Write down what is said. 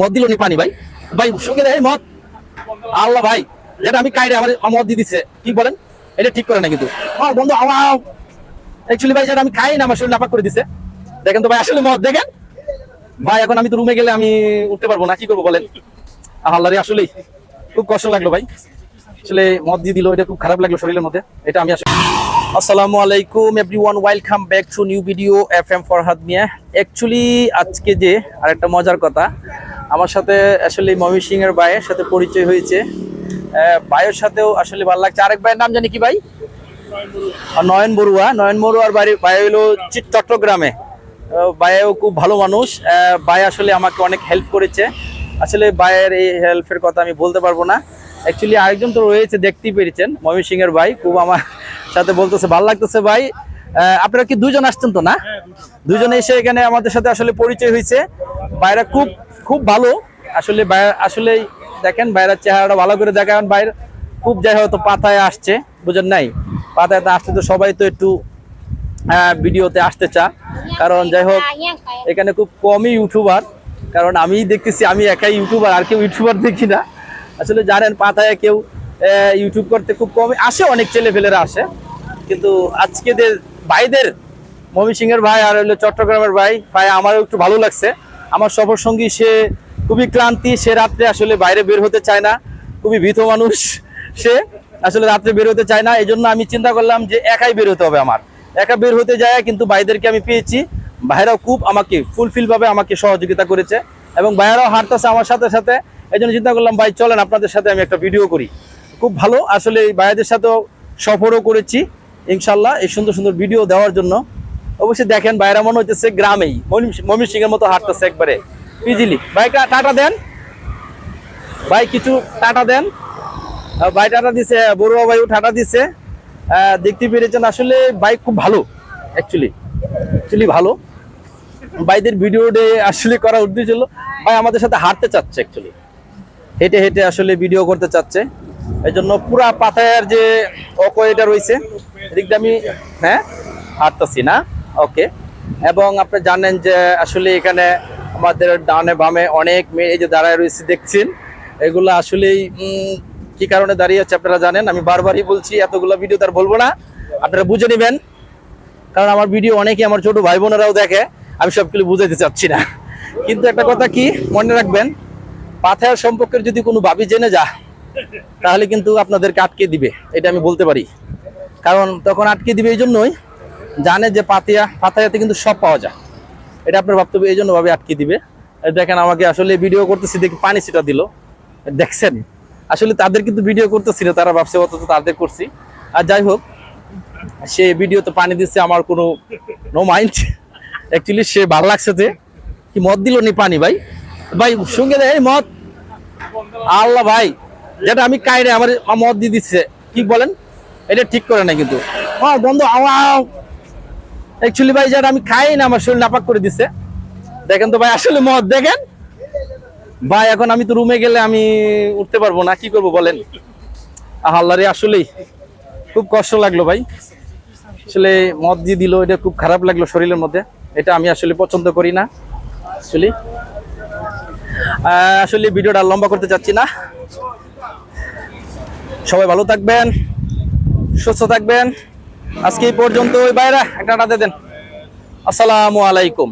মদ দিল নি পানি ভাই? ভাই সঙ্গে দেয় মদ। আল্লাহ ভাই, যেটা আমি কাইরে আমার মদ দিয়ে দিচ্ছে কি বলেন? এটা ঠিক করে না কিন্তু। আমার বন্ধু আমার অ্যাকচুয়ালি ভাই যেটা আমি খাই না, আমার শরীর নাপাক করে দিছে। দেখেন তো ভাই, আসলে মদ, দেখেন। ভাই, এখন আমি তো রুমে গেলে আমি উঠতে পারব না, কি করব বলেন? আল্লাহ রে আসলেই খুব কষ্ট লাগল ভাই। আসলে মদ দিয়ে দিল, এটা খুব খারাপ লাগল শরীরের মধ্যে। এটা আমি আসলে আসসালামু আলাইকুম every everyone welcome back to new video F M Farhad Mia actually আজকে যে আরেকটা মজার কথা আমার সাথে আসলে মমি সিং এর ভাইয়ের সাথে পরিচয় হয়েছে। ভাইয়ের সাথেও আসলে ভালো লাগছে। আরেক ভাইয়ের নাম জানি কি ভাই? আর নয়ন বড়ুয়া নয়ন বড়ুয়ার বাড়ি ভাই হলো চি- চট্টগ্রামে ভাইও খুব ভালো মানুষ। ভাই আসলে আমাকে অনেক হেল্প করেছে। আসলে ভাইয়ের এই হেল্পের কথা আমি বলতে পারব না। অ্যাকচুয়ালি আরেকজন তো রয়েছে দেখতেই পেরেছেন। মমি সিং এর ভাই খুব আমার সাথে বলতেছে ভালো লাগতেছে ভাই। আপনারা কি দুজন আসছেন তো না? দুজনে এসে এখানে আমাদের সাথে আসলে পরিচয় হয়েছে। ভাইরা খুব খুব ভালো। আসলে আসলে দেখেন বাইরের চেহারাটা ভালো করে দেখান। বাইরে খুব যাই হয়তো পাতায় আসছে, বুঝেন নাই? পাতায় তো আসছে তো সবাই তো একটু ভিডিওতে আসতে চা কারণ যাই হোক, এখানে খুব কমই ইউটিউবার। কারণ আমি দেখতেছি, আমি একাই ইউটিউবার, আর কেউ ইউটিউবার দেখি না। আসলে জানেন, পাতায় কেউ ইউটিউব করতে খুব কমই, আসে অনেক ছেলে ফেলেরা আসে। কিন্তু আজকে ভাইদের এর ভাই আর হলো চট্টগ্রামের ভাই ভাই আমারও একটু ভালো লাগছে। আমার সফর সঙ্গী, সে খুবই ক্লান্তি, সে রাত্রে আসলে বাইরে বের হতে চায় না। খুবই ভীত মানুষ সে, আসলে রাত্রে বের হতে চায় না। এই জন্য আমি চিন্তা করলাম যে একাই বের হতে হবে আমার। একা বের হতে যায় কিন্তু ভাইদেরকে আমি পেয়েছি। ভাইরাও খুব আমাকে ফুলফিল ভাবে আমাকে সহযোগিতা করেছে এবং ভাইয়ারাও হাঁটতেছে আমার সাথে সাথে। এই জন্য চিন্তা করলাম, ভাই, চলেন আপনাদের সাথে আমি একটা ভিডিও করি। খুব ভালো, আসলে এই ভাইয়াদের সাথেও সফরও করেছি ইনশাল্লাহ এই সুন্দর সুন্দর ভিডিও দেওয়ার জন্য। অবশ্যই দেখেন, ভাইরা মনে হচ্ছে গ্রামেই। মমিন সিং এর মতো হাঁটতেছে একবারে। ইজিলি ভাইকা টাটা দেন। ভাই, কিছু টাটা দেন। ভাই, টাটা দিছে বড়ুয়া ভাইও টাটা দিছে। দেখতে পেরেছেন, আসলে বাইক খুব ভালো অ্যাকচুয়ালি অ্যাকচুয়ালি ভালো। ভাইদের ভিডিও ডে আসলে করা উদ্দেশ্য ছিল ভাই আমাদের সাথে হাঁটতে চাচ্ছে অ্যাকচুয়ালি হেঁটে হেঁটে আসলে ভিডিও করতে চাচ্ছে। এই জন্য পুরা পাতায়ার যে অকোয়েটা রয়েছে এদিকটা আমি হ্যাঁ? হাঁটতেছি না। ওকে এবং আপনি জানেন যে আসলে এখানে আমাদের ডানে বামে অনেক মেয়ে যে দাঁড়ায় রয়েছে দেখছেন। এগুলো আসলেই কি কারণে দাঁড়িয়ে আছে আপনারা জানেন? আমি বারবারই বলছি, এতগুলো ভিডিও তার বলব না। আপনারা বুঝে নেবেন। কারণ আমার ভিডিও অনেকে আমার ছোট ভাই বোনেরাও দেখে। আমি সবগুলো বুঝাইতে চাচ্ছি না। কিন্তু একটা কথা কি, মনে রাখবেন পাথার সম্পর্কের যদি কোনো ভাবি জেনে যা তাহলে কিন্তু আপনাদেরকে আটকে দিবে। এটা আমি বলতে পারি। কারণ তখন আটকে দিবে এই জন্যই জানে যে পাতিয়া পাতায়াতে কিন্তু সব পাওয়া যায়। এটা আপনার ভাবতে এই জন্য ভাবে আটকে দিবে। দেখেন আমাকে আসলে ভিডিও করতেছি, দেখি পানি সেটা দিল। দেখছেন? আসলে তাদের কিন্তু ভিডিও করতেছিল তারা ভাবছে অত তাদের করছি। আর যাই হোক, সে ভিডিওতে পানি দিচ্ছে, আমার কোনো নো মাইন্ড অ্যাকচুয়ালি সে ভালো লাগছে যে, কি মদ দিল নি পানি ভাই? ভাই সঙ্গে দেয় মদ। আল্লাহ ভাই, যেটা আমি কাইরে আমার মদ দিয়ে দিচ্ছে, কি বলেন? এটা ঠিক করে না কিন্তু। বন্ধু আমার অ্যাকচুয়ালি ভাই, যারা আমি খাই না, আমার শরীর নাপাক করে দিছে। দেখেন তো ভাই, আসলে মদ, দেখেন। ভাই, এখন আমি তো রুমে গেলে আমি উঠতে পারব না, কি করব বলেন? আল্লাহ রে আসলেই খুব কষ্ট লাগল ভাই। আসলে মদ দিয়ে দিল, এটা খুব খারাপ লাগল শরীরের মধ্যে। এটা আমি আসলে পছন্দ করি না আসলে আসলে ভিডিওটা লম্বা করতে চাচ্ছি না। সবাই ভালো থাকবেন, সুস্থ থাকবেন। আজকে এই পর্যন্ত ওই বাইরা একটা দেন। আসসালামু আলাইকুম।